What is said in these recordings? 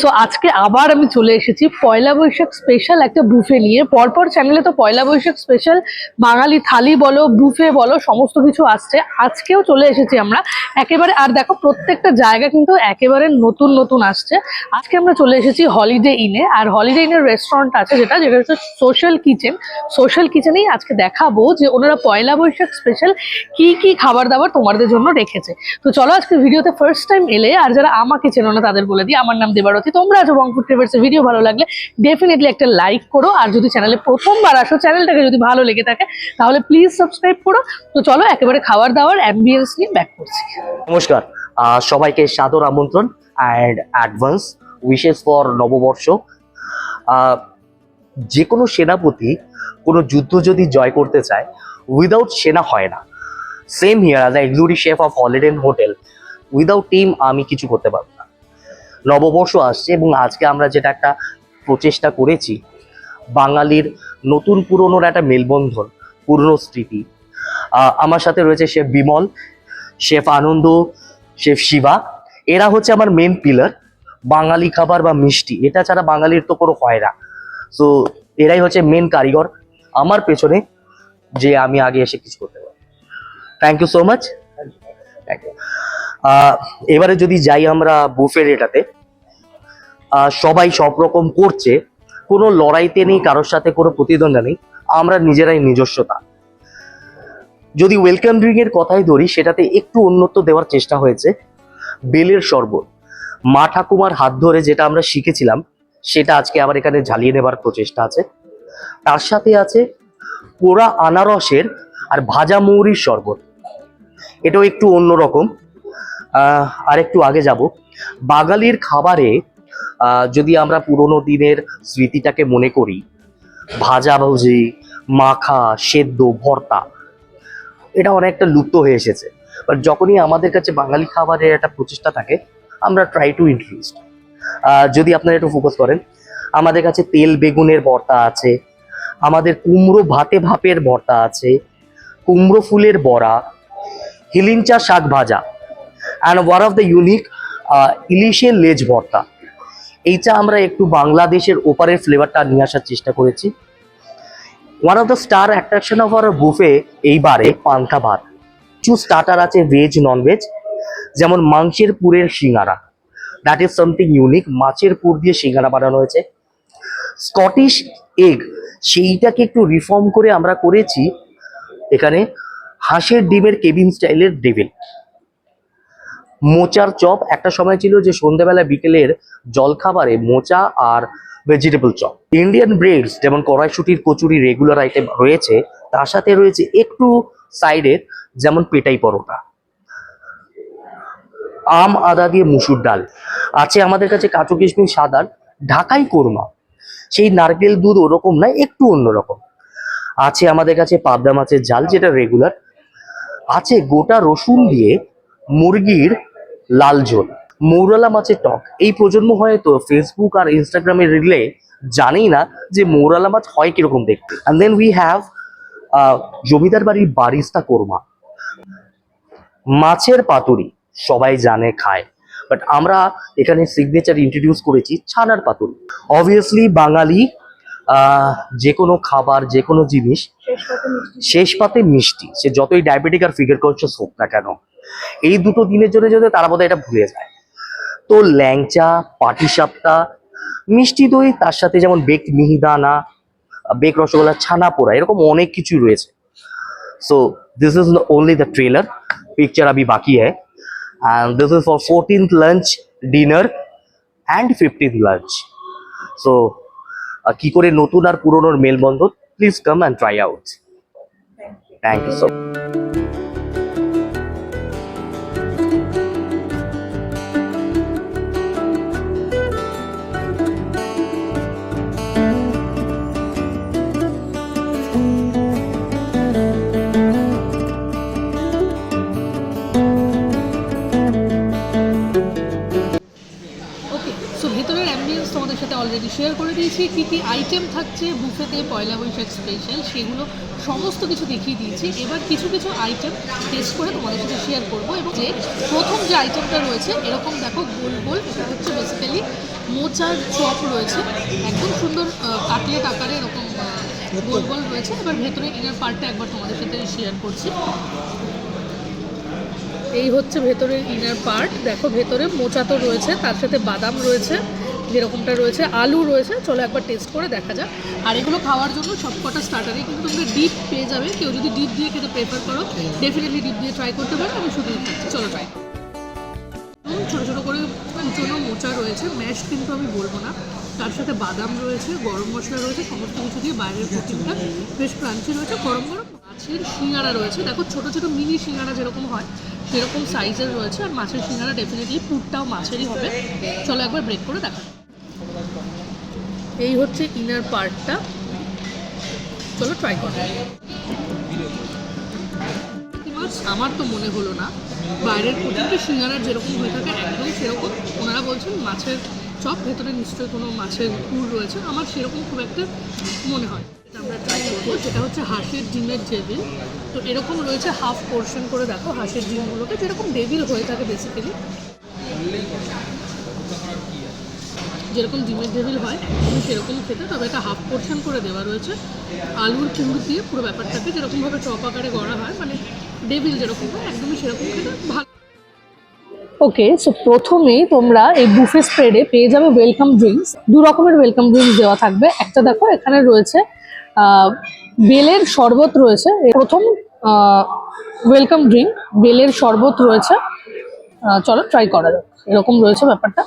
So আজকে আবার আমি চলে এসেছি পয়লা বৈশাখ স্পেশাল একটা বুফে নিয়ে। পরপর চ্যানেলে তো পয়লা বৈশাখ স্পেশাল বাঙালি থালি বলো বুফে বলো, সমস্ত কিছু আসছে। আজকেও চলে এসেছি আমরা। একেবারে, আর দেখো, প্রত্যেকটা জায়গা কিন্তু একেবারে নতুন নতুন আসছে। আজকে আমরা চলে এসেছি হলিডে ইনে আর হলিডে ইনের রেস্টুরেন্ট আছে যেটা যেটা হচ্ছে সোশ্যাল কিচেন সোশ্যাল কিচেনেই আজকে দেখাবো যে ওনারা পয়লা বৈশাখ স্পেশাল কি কি খাবার দাবার তোমাদের জন্য রেখেছে। তো চলো আজকে ভিডিওতে ফার্স্ট টাইম এলে, আর যারা আমাকে চেনো না তাদের বলে দিই। আমার নাম তোমরা আছো বংপুর ট্রেভার্সের ভিডিও ভালো লাগলে ডেফিনেটলি একটা লাইক করো। আর যদি চ্যানেলে প্রথমবার আসো চ্যানেলটাকে যদি ভালো লেগে থাকে, তাহলে প্লিজ সাবস্ক্রাইব করো। তো চলো, একেবারে খাবার দাবার অ্যাম্বিয়েন্স নিয়ে ব্যাক করছি। নমস্কার। সবাইকে সাদর আমন্ত্রণ অ্যান্ড অ্যাডভান্স উইশেস ফর নববর্ষ। যে কোনো সেনাপতি, কোনো যুদ্ধ যদি জয় করতে চায় উইদাউট সেনা হয় না। Same here as executive chef of holiday hotel without team আমি কিছু করতে পারব নববর্ষ আসছে এবং আজকে আমরা যেটা একটা প্রচেষ্টা করেছি বাঙালির নতুন পুরনোর একটা মেলবন্ধন পুরনো স্মৃতি। আমার সাথে রয়েছে chef Bimal chef Anand chef Shiva. এরা হচ্ছে আমার মেন পিলার বাঙালি খাবার বা মিষ্টি। এটা ছাড়া বাঙালির তো কোনো হয় না। সো এরাই হচ্ছে মেন কারিগর। আমার পেছনে যে আমি আগে এসে কিছু করতে পারি thank you so much thank you এবারে যদি যাই আমরা বুফের এটাতে সবাই সব রকম করছে, কোনো লড়াইতে নেই, কারোর সাথে কোনো প্রতিদ্বন্দ্বা নেই, আমরা নিজেরাই নিজস্বতা। যদি ওয়েলকাম ড্রিঙ্ক এর কথাই ধরি, সেটাতে একটু উন্নত দেওয়ার চেষ্টা হয়েছে। বেলের শরবত। মা ঠাকুমার হাত ধরে যেটা আমরা শিখেছিলাম, সেটা আজকে আবার এখানে ঝালিয়ে নেবার প্রচেষ্টা আছে। তার সাথে আছে পোড়া আনারসের আর ভাজা মৌরির শরবত। এটাও একটু অন্যরকম। আর একটু আগে যাব। বাঙালির খাবারে যদি আমরা পুরোনো দিনের স্মৃতিটাকে মনে করি, ভাজা ভুজি মাখা, সেদ্ধ, ভর্তা, এটা অনেকটা লুপ্ত হয়ে এসেছে। বাট যখনই আমাদের কাছে বাঙালি খাবারের একটা প্রচেষ্টা থাকে, আমরা ট্রাই টু ইন্ট্রোডিউস যদি আপনারা একটু ফোকাস করেন, আমাদের কাছে তেল বেগুনের ভর্তা আছে, আমাদের কুমড়ো ভাতে ভাপের ভর্তা আছে, কুমড়ো ফুলের বড়া, হিলিঞ্চা শাক ভাজা and one of the unique ইলিশের লেজ ভর্তা। এইটা আমরা একটু বাংলাদেশের ওপারের ফ্লেভারটা নিয়ে আসার চেষ্টা করেছি। One of the star attraction of our buffet এইবারে পান্তা ভাত। কিছু স্টার্টার আছে ভেজ নন ভেজ যেমন মাংসের পুরের সিঙ্গারা। দ্যাট ইজ সামথিং ইউনিক মাছের পুর দিয়ে সিঙ্গারা বানানো হয়েছে। স্কটিশ এগ সেইটাকে একটু রিফর্ম করে আমরা করেছি এখানে হাঁসের ডিমের কেবিন স্টাইলের ডেভিল মোচার চপ। একটা সময় ছিল যে সন্ধ্যাবেলা বিকেলের জলখাবারে মোচা আর ভেজিটেবল চপ। ইন্ডিয়ান ব্রেডস যেমন কড়াইশুটির কচুরি রেগুলার আইটেম রয়েছে, তার সাথে রয়েছে একটু সাইডের যেমন পেটাই পরোটা। আম, আদা দিয়ে মুসুর ডাল। আছে আমাদের কাছে কাঁচু কিশমিশ, সাদার, ঢাকাই কোরমা। সেই নারকেল দুধ ওরকম না, একটু অন্যরকম। আছে আমাদের কাছে পাবদা মাছের জাল যেটা রেগুলার আছে গোটা রসুন দিয়ে মুরগির লাল ঝোল। মৌরালা মাছের টক। এই প্রজন্ম হয়তো ফেসবুক আর ইনস্টাগ্রামে রিলে জানেই না যে মৌরালা মাছ হয় কীরকম দেখতে। অ্যান্ড দেন উই হ্যাভ জমিদার বাড়ির বারিস্তা কোরমা। মাছের পাতুরি সবাই জানে খায়। বাট আমরা এখানে সিগনেচার ইন্ট্রোডিউস করেছি ছানার পাতুরি। অবভিয়াসলি বাঙালি আহ, যে কোনো খাবার যে কোনো জিনিস শেষ পাতে মিষ্টি। সে যতই ডায়াবেটিক আর ফিগার কনসিয়াস হোক না কেন এই দুটো দিনের জন্য যদি তারা বোধহয় এটা ভুলে যায়। তো ল্যাংচা পাটিসাপটা মিষ্টি দই তার সাথে যেমন বেক মিহিদানা বেক রসগোল্লা ছানা পোড়া এরকম অনেক কিছুই রয়েছে। So this is only the trailer picture আমি বাকি হ্যাঁ and this is for fourteenth lunch dinner and fifteenth lunch so কি করে নতুন আর পুরনোর মেলবন্ধন? Please come and try out thank you so much করে কী কী আইটেম থাকছে, বুফেতে পয়লা বৈশাখ স্পেশাল সেগুলো সমস্ত কিছু দেখিয়ে দিয়েছি। এবার কিছু কিছু আইটেম টেস্ট করে তোমাদের সাথে শেয়ার করব এবং যে প্রথম যে আইটেমটা রয়েছে, এরকম দেখো গোল গোল, এটা হচ্ছে বেসিক্যালি মোচার চপ রয়েছে। একদম সুন্দর কাটলেট আকারে এরকম গোল গোল রয়েছে। এবার ভেতরে ইনার পার্টটা একবার তোমাদের সাথে শেয়ার করছি। এই হচ্ছে ভেতরের ইনার পার্ট দেখো ভেতরে মোচা তো রয়েছে, তার সাথে বাদাম রয়েছে। যেরকমটা রয়েছে, আলু রয়েছে, চলো একবার টেস্ট করে দেখা যাক। আর এগুলো খাওয়ার জন্য সবকটা স্টার্টারে কিন্তু তোমরা ডিপ পেয়ে যাবে। কেউ যদি ডিপ দিয়ে খেতে প্রেফার করো ডেফিনেটলি ডিপ দিয়ে ট্রাই করতে পারো, আমি শুধু খাচ্ছি। চলো ট্রাই ছোটো ছোটো করে কুচনো মোচা রয়েছে। ম্যাশ কিন্তু আমি বলব না। তার সাথে বাদাম রয়েছে, গরম মশলা রয়েছে, সমস্ত কিছু দিয়ে বাইরের কুচিংটা বেশ ক্রাঞ্চি রয়েছে। গরম গরম মাছের শিঙাড়া রয়েছে। দেখো, ছোটো ছোটো মিনি শিঙাড়া যেরকম হয়, সেরকম সাইজের রয়েছে। আর মাছের শিঙাড়া ডেফিনেটলি পুরটাও মাছেরই হবে। চলো একবার ব্রেক করে দেখা। এই হচ্ছে ইনার পার্টটা চলো ট্রাই করো। আমার তো মনে হলো না, বাইরের প্রতিটি সিঙ্গারার যেরকম হয়ে থাকে একদম সেরকম। ওনারা বলছেন মাছের চপ, ভেতরে নিশ্চয়ই কোনো মাছের পুর রয়েছে। আমার সেরকম খুব একটা মনে হয় আমরা ট্রাই করব। সেটা হচ্ছে হাঁসের ডিমের ডেভিল তো এরকম রয়েছে, হাফ পোর্শন করে দেখো হাঁসের ডিমগুলোকে। যেরকম ডেভিল হয়ে থাকে বেসিক্যালি যেরকম ডিমের ডেভিল হয় একদমই সেরকম খেতে, তবে এটা হাফ পোর্শন করে দেওয়া রয়েছে। আলুর পুর দিয়ে পুরো ব্যাপারটাকে যেরকমভাবে চপ আকারে গড়া হয় মানে ডেভিল যেরকম হয়, একদমই সেরকম খেতে ভালো ওকে সো প্রথমেই তোমরা এই বুফে স্প্রেডে পেয়ে যাবে ওয়েলকাম ড্রিঙ্কস দু রকমের ওয়েলকাম ড্রিঙ্কস দেওয়া থাকবে। একটা দেখো, এখানে রয়েছে বেলের শরবত রয়েছে। প্রথম ওয়েলকাম ড্রিঙ্ক বেলের শরবত রয়েছে। চলো ট্রাই করা যাক। এরকম রয়েছে ব্যাপারটা।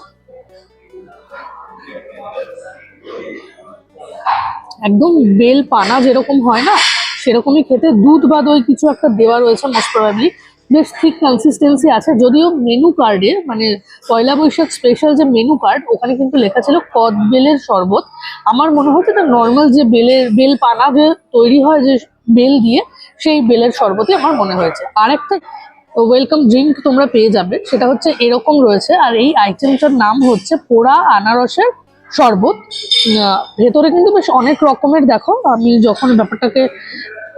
একদম বেল পানা যেরকম হয় না, সেরকমই খেতে দুধ বা দই কিছু একটা দেওয়া রয়েছে মোস্ট প্রবাবলি বেশ ঠিক কনসিস্টেন্সি আছে, যদিও মেনু কার্ডে মানে পয়লা বৈশাখ স্পেশাল যে মেনু কার্ড ওখানে কিন্তু লেখা ছিল কদ বেলের শরবত। আমার মনে হচ্ছে এটা নর্মাল যে বেলের, বেল পানা যে তৈরি হয় যে বেল দিয়ে, সেই বেলের শরবতই আমার মনে হয়েছে। আর একটা ওয়েলকাম ড্রিঙ্ক তোমরা পেয়ে যাবে, সেটা হচ্ছে এরকম রয়েছে, আর এই আইটেমটার নাম হচ্ছে পোড়া আনারসের শরবত। ভেতরে কিন্তু বেশ অনেক রকমের, দেখো, আমি যখন ব্যাপারটাকে,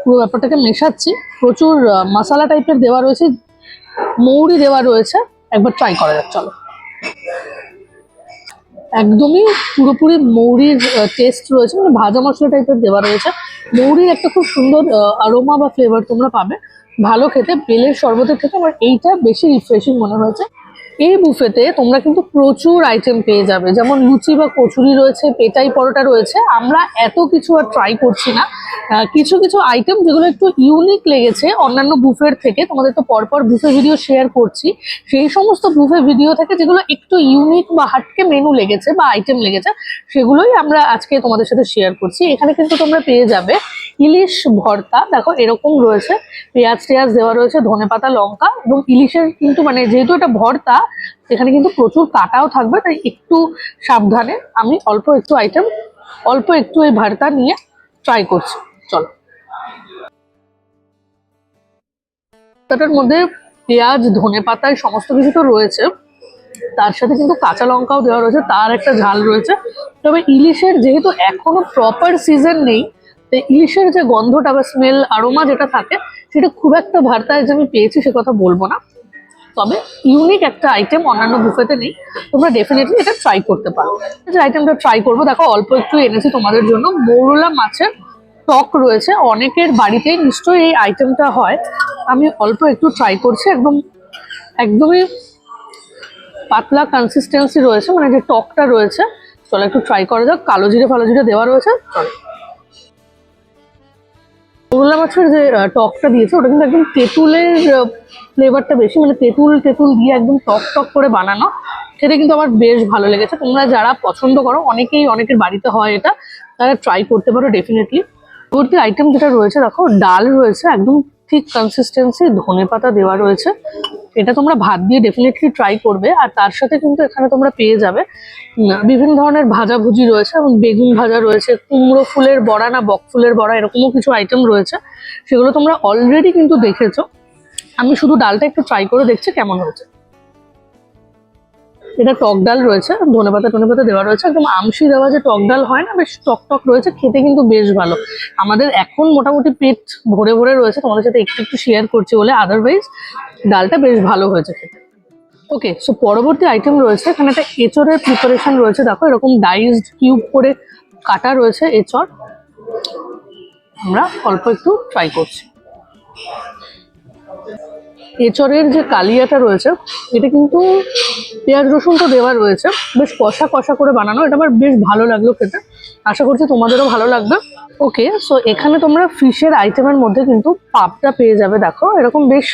পুরো ব্যাপারটাকে মেশাচ্ছি, প্রচুর মশালা টাইপের দেওয়া রয়েছে, মৌরি দেওয়া রয়েছে, একবার ট্রাই করা যাক, চলো। একদমই পুরোপুরি মৌরির টেস্ট রয়েছে মানে ভাজা মশলা টাইপের দেওয়া রয়েছে। মৌরির একটা খুব সুন্দর আরোমা বা ফ্লেভার তোমরা পাবে। ভালো খেতে, বেলের শরবতের থেকে আমার এইটা বেশি রিফ্রেশিং মনে হয়েছে। এই বুফেতে তোমরা কিন্তু প্রচুর আইটেম পেয়ে যাবে। যেমন লুচি বা কচুরি রয়েছে, পেটাই পরোটা রয়েছে। আমরা এত কিছু আর ট্রাই করছি না। কিছু কিছু আইটেম যেগুলো একটু ইউনিক লেগেছে অন্যান্য বুফের থেকে, তোমাদের তো পরপর বুফে ভিডিও শেয়ার করছি। সেই সমস্ত বুফে ভিডিও থেকে যেগুলো একটু ইউনিক বা হাটকে মেনু লেগেছে বা আইটেম লেগেছে, সেগুলোই আমরা আজকে তোমাদের সাথে শেয়ার করছি। এখানে কিন্তু তোমরা পেয়ে যাবে। ইলিশ ভর্তা, দেখো এরকম রয়েছে। পেঁয়াজ টেয়াজ দেওয়া রয়েছে ধনেপাতা লঙ্কা এবং ইলিশের কিন্তু মানে যেহেতু এটা ভর্তা, এখানে কিন্তু প্রচুর কাটাও থাকবে, তাই একটু সাবধানে আমি অল্প একটু আইটেম অল্প একটু এই ভর্তা নিয়ে ট্রাই করছি। চলো। ভর্তাটার মধ্যে পেঁয়াজ, ধনে পাতায় সমস্ত কিছু তো রয়েছে। তার সাথে কিন্তু কাঁচা লঙ্কাও দেওয়া রয়েছে, তার একটা ঝাল রয়েছে। তবে ইলিশের যেহেতু এখনও প্রপার সিজন নেই ইলিশের যে গন্ধটা বা স্মেল আরোমা যেটা থাকে, সেটা খুব একটা ভর্তায় যে আমি পেয়েছি, সে কথা বলব না। তবে ইউনিক একটা আইটেম অন্যান্য বুফেতে নেই। তোমরা ডেফিনেটলি এটা ট্রাই করতে পারো। যে আইটেমটা ট্রাই করব, দেখো, অল্প একটু এনেছি তোমাদের জন্য। মৌরলা মাছের টক রয়েছে। অনেকের বাড়িতেই নিশ্চয়ই এই আইটেমটা হয়। আমি অল্প একটু ট্রাই করছি। একদম, একদমই পাতলা কনসিস্টেন্সি রয়েছে। মানে যে টকটা রয়েছে, চলো একটু ট্রাই করা যাক। কালো জিরে, ফালো জিরে দেওয়া রয়েছে। চলো মোরলা মাছের যে টকটা দিয়েছে, ওটা কিন্তু একদম তেঁতুলের ফ্লেভারটা বেশি। মানে তেঁতুল তেঁতুল দিয়ে একদম টক টক করে বানানো। সেটা কিন্তু আমার বেশ ভালো লেগেছে। তোমরা যারা পছন্দ করো, অনেকেই, অনেকের বাড়িতে হয় এটা, তারা ট্রাই করতে পারো ডেফিনেটলি পরবর্তী আইটেম যেটা রয়েছে, দেখো, ডাল রয়েছে, একদম ঠিক কনসিস্টেন্সি ধনে পাতা দেওয়া রয়েছে। এটা তোমরা ভাত দিয়ে ডেফিনেটলি ট্রাই করবে, আর তার সাথে কিন্তু এখানে তোমরা পেয়ে যাবে বিভিন্ন ধরনের ভাজাভুজি রয়েছে এবং বেগুন ভাজা রয়েছে, কুমড়ো ফুলের বড়া না বক ফুলের বড়া, এরকমও কিছু আইটেম রয়েছে, সেগুলো তোমরা অলরেডি কিন্তু দেখেছ। আমি শুধু ডালটা একটু ট্রাই করে দেখছি কেমন হয়েছে। এটা টক ডাল রয়েছে, ধনে পাতা, টনে পাতা দেওয়া রয়েছে, একদম আমসি দেওয়া যে টক ডাল হয় না, বেশ টক টক রয়েছে, খেতে কিন্তু বেশ ভালো। আমাদের এখন মোটামুটি পেট ভরে ভরে রয়েছে, তোমাদের সাথে একটু একটু শেয়ার করছি বলে আদারওয়াইজ ডালটা বেশ ভালো হয়েছে খেতে। ওকে সো পরবর্তী আইটেম রয়েছে, এখানে একটা এঁচড়ের প্রিপারেশন রয়েছে। দেখো, এরকম ডাইসড কিউব করে কাটা রয়েছে এঁচড়। আমরা অল্প একটু ট্রাই করছি। এঁচড়ের যে কালিয়াটা রয়েছে, এটা কিন্তু পেঁয়াজ রসুন তো দেওয়া রয়েছে। বেশ কষা কষা করে বানানো, এটা আমার বেশ ভালো লাগল খেতে। আশা করছি তোমাদেরও ভালো লাগবে। ওকে সো এখানে তোমরা ফিশের আইটেমের মধ্যে কিন্তু পাপটা পেয়ে যাবে, দেখো। এরকম বেশ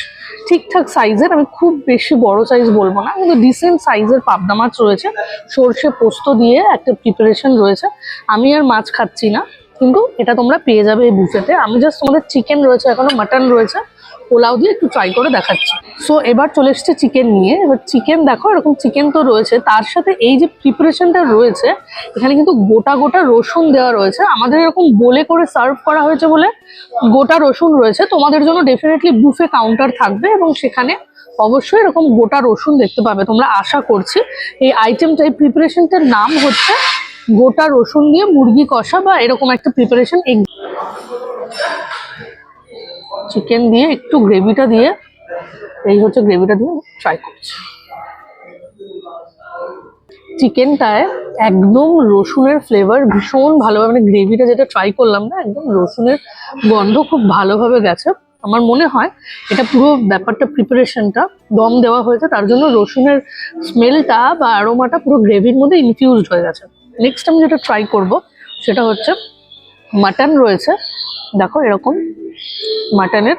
ঠিকঠাক সাইজের আমি খুব বেশি বড় সাইজ বলব না, কিন্তু ডিসেন্ট সাইজের পাবদা মাছ রয়েছে। সর্ষে পোস্ত দিয়ে একটা প্রিপারেশন রয়েছে। আমি আর মাছ খাচ্ছি না। কিন্তু এটা তোমরা পেয়ে যাবে এই বুফেতে। আমি জাস্ট তোমাদের চিকেন রয়েছে, এখনও মাটন রয়েছে, পোলাও দিয়ে একটু ট্রাই করে দেখাচ্ছি। সো এবার চলে এসছে চিকেন নিয়ে। এবার চিকেন দেখো, এরকম চিকেন তো রয়েছে। তার সাথে এই যে প্রিপারেশনটা রয়েছে, এখানে কিন্তু গোটা গোটা রসুন দেওয়া রয়েছে। আমাদের এরকম বলে করে সার্ভ করা হয়েছে বলে গোটা রসুন রয়েছে। তোমাদের জন্য ডেফিনেটলি বুফে কাউন্টার থাকবে এবং সেখানে অবশ্যই এরকম গোটা রসুন দেখতে পাবে। তোমরা আশা করছি, এই আইটেমটা এই প্রিপারেশনটার নাম হচ্ছে গোটা রসুন দিয়ে মুরগি কষা বা এরকম একটা প্রিপারেশন এগ চিকেন দিয়ে একটু গ্রেভিটা দিয়ে, এই হচ্ছে গ্রেভিটা দিয়ে ট্রাই করছি। চিকেনটায় একদম রসুনের ফ্লেভার ভীষণ ভালোভাবে মানে গ্রেভিটা যেটা ট্রাই করলাম না, একদম রসুনের গন্ধ খুব ভালোভাবে গেছে। আমার মনে হয় এটা পুরো ব্যাপারটা প্রিপারেশনটা দম দেওয়া হয়েছে, তার জন্য রসুনের স্মেলটা বা অ্যারোমাটা পুরো গ্রেভির মধ্যে ইনফিউজড হয়ে গেছে। নেক্সট আমি যেটা ট্রাই করব, সেটা হচ্ছে মাটন রয়েছে। দেখো এরকম মাটনের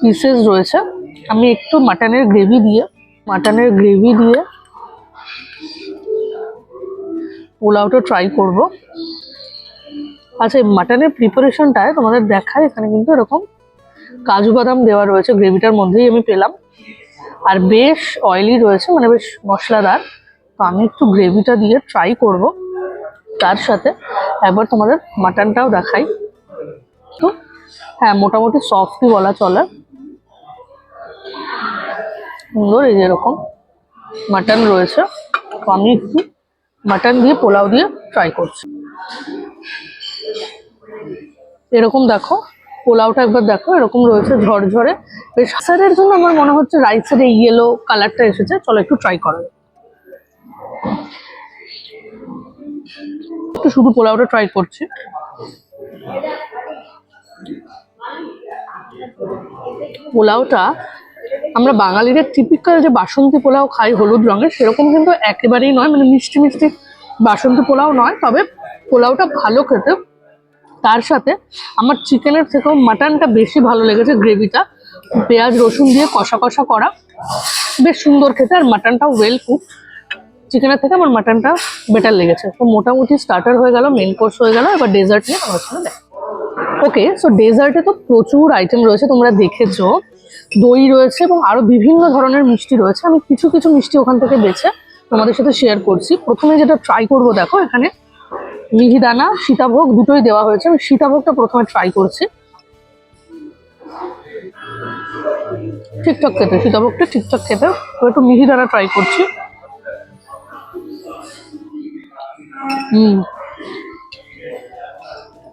পিসেস রয়েছে। আমি একটু মাটনের গ্রেভি দিয়ে মাটনের গ্রেভি দিয়ে পোলাওটা ট্রাই করব। আচ্ছা এই মাটনের প্রিপারেশনটায় তোমাদের দেখায়, এখানে কিন্তু এরকম কাজু বাদাম দেওয়া রয়েছে গ্রেভিটার মধ্যেই আমি পেলাম। আর বেশ অয়েলি রয়েছে মানে বেশ মশলাদার। তো আমি একটু গ্রেভিটা দিয়ে ট্রাই করব। তার সাথে। একবার তোমাদের মাটনটাও দেখাই। তো হ্যাঁ মোটামুটি সফটই বলা চলে। সুন্দর এই যেরকম মাটন রয়েছে। তো আমি একটু মাটন দিয়ে, পোলাও দিয়ে ট্রাই করছি। এরকম দেখো, পোলাওটা একবার দেখো, এরকম রয়েছে ঝরঝরে। বেশ সারের জন্য আমার মনে হচ্ছে রাইসের এই ইয়েলো কালারটা এসেছে। চলো একটু ট্রাই করা। একটু শুধু পোলাওটা ট্রাই করছি। পোলাওটা আমরা বাঙালিদের টিপিক্যাল যে বাসন্তী পোলাও খাই হলুদ রঙের, সেরকম কিন্তু একেবারেই নয় মানে মিষ্টি মিষ্টি বাসন্তী পোলাও নয়, তবে পোলাওটা ভালো খেতে। তার সাথে আমার চিকেনের থেকেও মাটনটা বেশি ভালো লেগেছে গ্রেভিটা। পেঁয়াজ রসুন দিয়ে কষা কষা করা, বেশ সুন্দর খেতে, আর মাটনটাও ওয়েল কুক চিকেনের থেকে আমার মাটনটা বেটার লেগেছে। তো মোটামুটি স্টার্টার হয়ে গেল মেন কোর্স হয়ে গেল, এবার ডেজার্ট নিয়ে আমার সঙ্গে দেখা ওকে সো ডেজার্টে তো প্রচুর আইটেম রয়েছে, তোমরা দেখেছ। দই রয়েছে এবং আরও বিভিন্ন ধরনের মিষ্টি রয়েছে। আমি কিছু কিছু মিষ্টি ওখান থেকে বেছে তোমাদের সাথে শেয়ার করছি। প্রথমে যেটা ট্রাই করব, দেখো, এখানে মিহিদানা, সীতাভোগ দুটোই দেওয়া হয়েছে। আমি সীতাভোগটা প্রথমে ট্রাই করছি। ঠিকঠাক খেতে, সীতাভোগটা ঠিকঠাক খেতে একটু মিহিদানা ট্রাই করছি। হুম।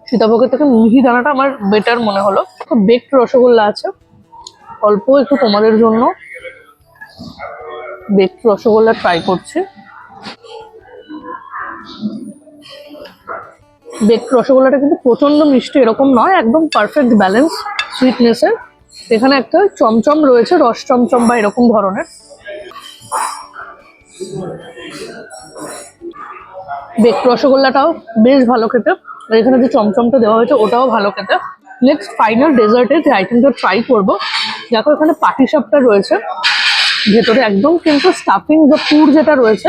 সীতাভোগের থেকে মিহিদানাটা আমার বেটার মনে হলো। বেকড রসগোল্লা আছে। অল্প একটু তোমাদের জন্য বেকড রসগোল্লা ট্রাই করছি। বেকড রসগোল্লাটা কিন্তু প্রচণ্ড মিষ্টি, এরকম নয়, একদম পারফেক্ট ব্যালেন্স সুইটনেসের এখানে একটা চমচম রয়েছে, রস চমচম বা এরকম ধরনের। রসগোল্লাটাও বেশ ভালো খেতে। আর এখানে যে চমচমটা দেওয়া হয়েছে, ওটাও ভালো খেতে। নেক্সট ফাইনাল ডেজার্টে যে আইটেমটা ট্রাই করব, দেখো এখানে পাটিসাপটা রয়েছে। ভেতরে একদম কিন্তু স্টাফিং বা পুর যেটা রয়েছে,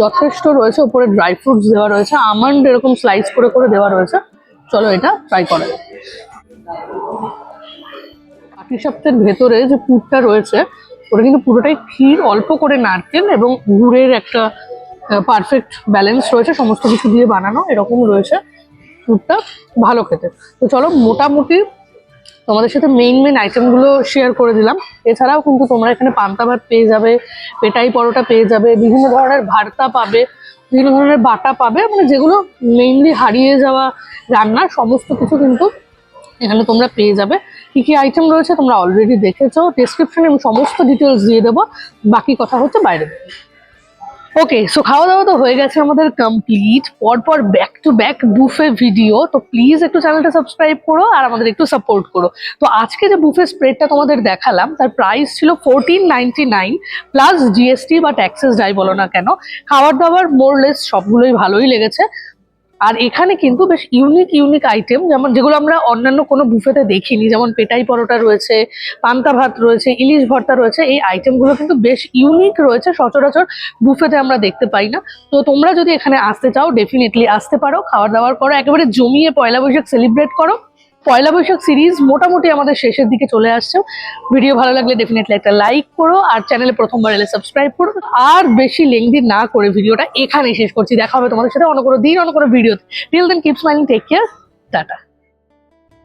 যথেষ্ট রয়েছে। উপরে ড্রাই ফ্রুটস দেওয়া রয়েছে আমন্ড এরকম স্লাইস করে করে দেওয়া রয়েছে। চলো এটা ট্রাই করা যাক। পাটিসাপটার ভেতরে যে পুরটা রয়েছে, ওটা কিন্তু পুরোটাই ক্ষীর, অল্প করে নারকেল এবং গুড়ের একটা পারফেক্ট ব্যালেন্স রয়েছে, সমস্ত কিছু দিয়ে বানানো, এরকম রয়েছে ফুডটা ভালো খেতে। তো চলো, মোটামুটি তোমাদের সাথে মেইন মেইন আইটেমগুলো শেয়ার করে দিলাম। এছাড়াও কিন্তু তোমরা এখানে পান্তা ভাত পেয়ে যাবে, পেটাই পরোটা পেয়ে যাবে, বিভিন্ন ধরনের ভর্তা পাবে, বিভিন্ন ধরনের বাটা পাবে মানে যেগুলো মেইনলি হারিয়ে যাওয়া রান্নার, সমস্ত কিছু কিন্তু এখানে তোমরা পেয়ে যাবে। কি কি আইটেম রয়েছে তোমরা অলরেডি দেখেছ ডেসক্রিপশনে আমি সমস্ত ডিটেলস দিয়ে দেবো, বাকি কথা হচ্ছে বাইরে। ওকে সো খাওয়া দাওয়া তো হয়ে গেছে আমাদের কমপ্লিট পরপর back to back buffet video তো প্লিজ একটু চ্যানেলটা সাবস্ক্রাইব করো আর আমাদের একটু সাপোর্ট করো। তো আজকে যে বুফে স্প্রেডটা তোমাদের দেখালাম, তার প্রাইস ছিল ফোরটিন নাইন প্লাস জিএসটি বা ট্যাক্সেস যাই বলো না কেন। খাবার দাবার মোরলেস সবগুলোই ভালোই লেগেছে। আর এখানে কিন্তু বেশ ইউনিক ইউনিক আইটেম যেমন যেগুলো আমরা অন্যান্য কোনো বুফেতে দেখিনি, যেমন পেটাই পরোটা রয়েছে, পান্তা ভাত রয়েছে, ইলিশ ভর্তা রয়েছে, এই আইটেমগুলো কিন্তু বেশ ইউনিক রয়েছে, সচরাচর বুফেতে আমরা দেখতে পাই না। তো তোমরা যদি এখানে আসতে চাও ডেফিনেটলি আসতে পারো খাওয়া দাওয়ার করো, একেবারে জমিয়ে পয়লা বৈশাখ সেলিব্রেট করো। পয়লা বৈশাখ সিরিজ মোটামুটি আমাদের শেষের দিকে চলে আসছে। ভিডিও ভালো লাগলে ডেফিনেটলি একটা লাইক করো আর চ্যানেলে প্রথমবার এলে সাবস্ক্রাইব করো। আর বেশি লেংদি না করে ভিডিওটা এখানেই শেষ করছি। দেখা হবে তোমাদের সাথে অন্য কোনো দিন, অন্য কোনো ভিডিওতে till then keep smiling take care tata.